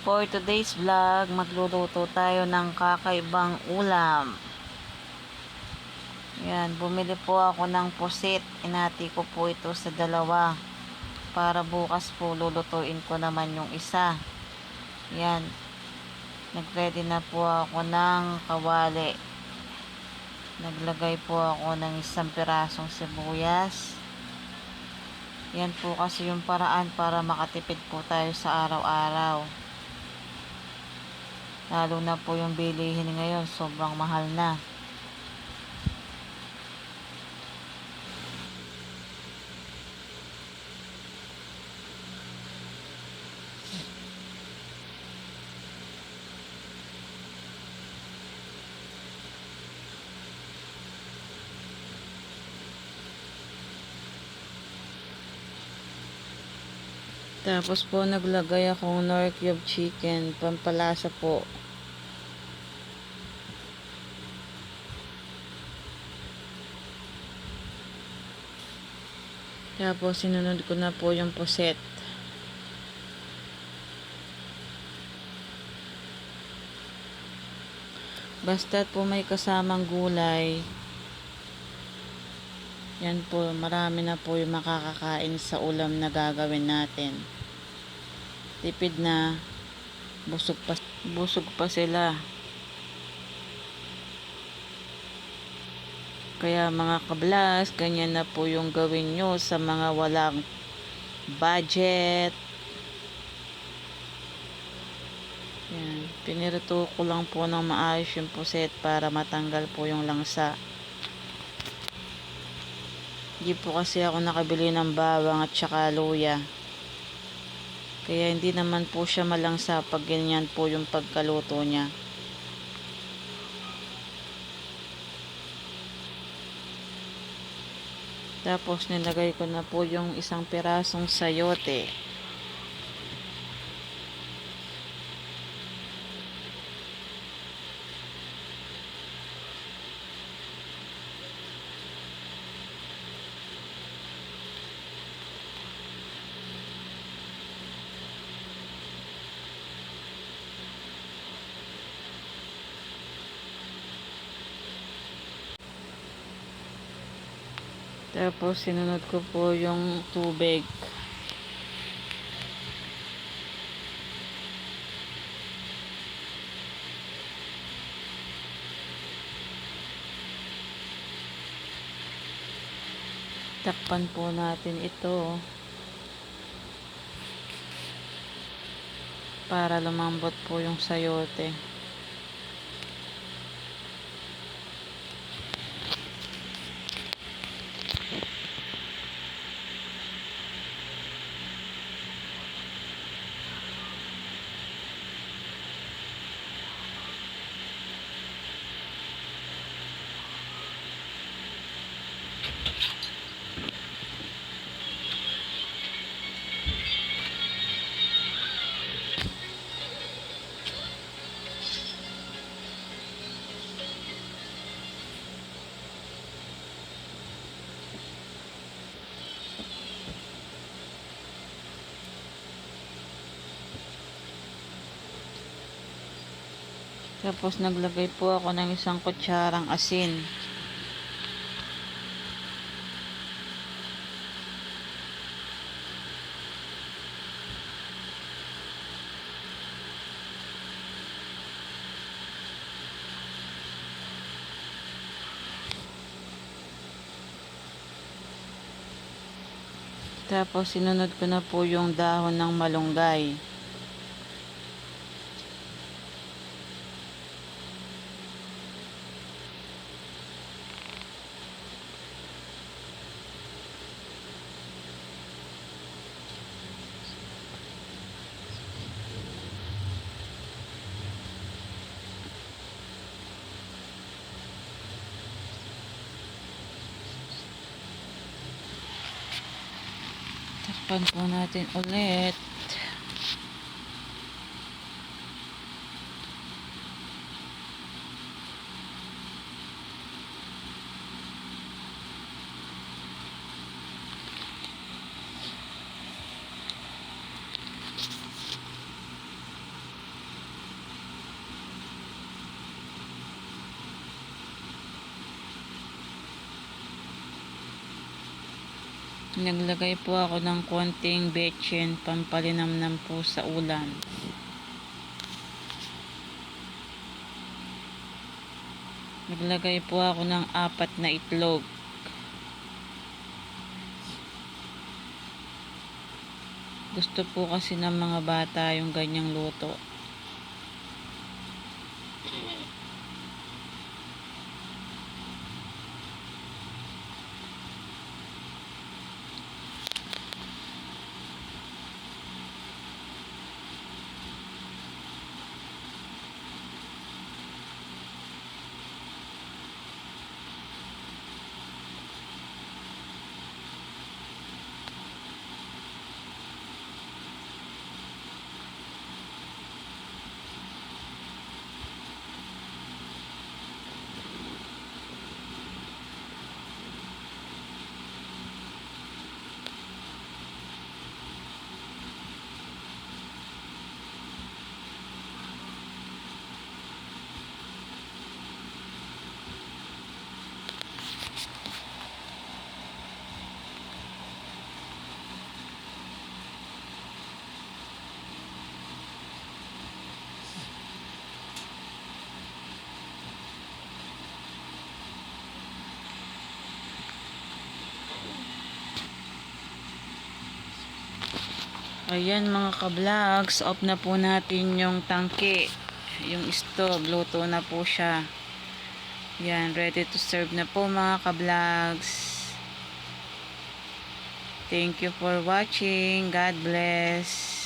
For today's vlog, magluluto tayo ng kakaibang ulam. Yan, bumili po ako ng pusit. Inati ko po ito sa dalawa. Para bukas po lulutuin ko naman yung isa. Yan. Nagready na po ako ng kawali. Naglagay po ako ng isang pirasong sibuyas. Yan po kasi yung paraan para makatipid po tayo sa araw-araw. Lalo na po yung bilihin ngayon, sobrang mahal na. Tapos po naglagay akong nor cube chicken, pampalasa po. Tapos sinunod ko na po yung puset. Basta't po may kasamang gulay, yan po, marami na po yung makakakain sa ulam na gagawin natin. Tipid na, busog pa, busog pa sila. Kaya mga kablas, ganyan na po yung gawin nyo sa mga walang budget. Yan, pinirito ko lang po ng maayos yung puset para matanggal po yung langsa. Hindi po kasi ako nakabili ng bawang at saka luya. Kaya hindi naman po siya malangsa pag ganyan po yung pagkaluto niya. Tapos nilagay ko na po yung isang pirasong sayote. Tapos sinunod ko po yung tubig. Takpan po natin ito para lumambot po yung sayote. Tapos naglagay po ako ng isang kutsarang asin. Tapos sinunod ko na po yung dahon ng malunggay. Takpan po natin ulit. Naglagay po ako ng konting betchin pampalinamnam po sa ulam. Naglagay po ako ng apat na itlog. Gusto po kasi ng mga bata yung ganyang luto. Ayan mga ka-vlogs, off na po natin yung tangke. Yung stove, luto na po siya. Yan, ready to serve na po mga ka-vlogs. Thank you for watching. God bless.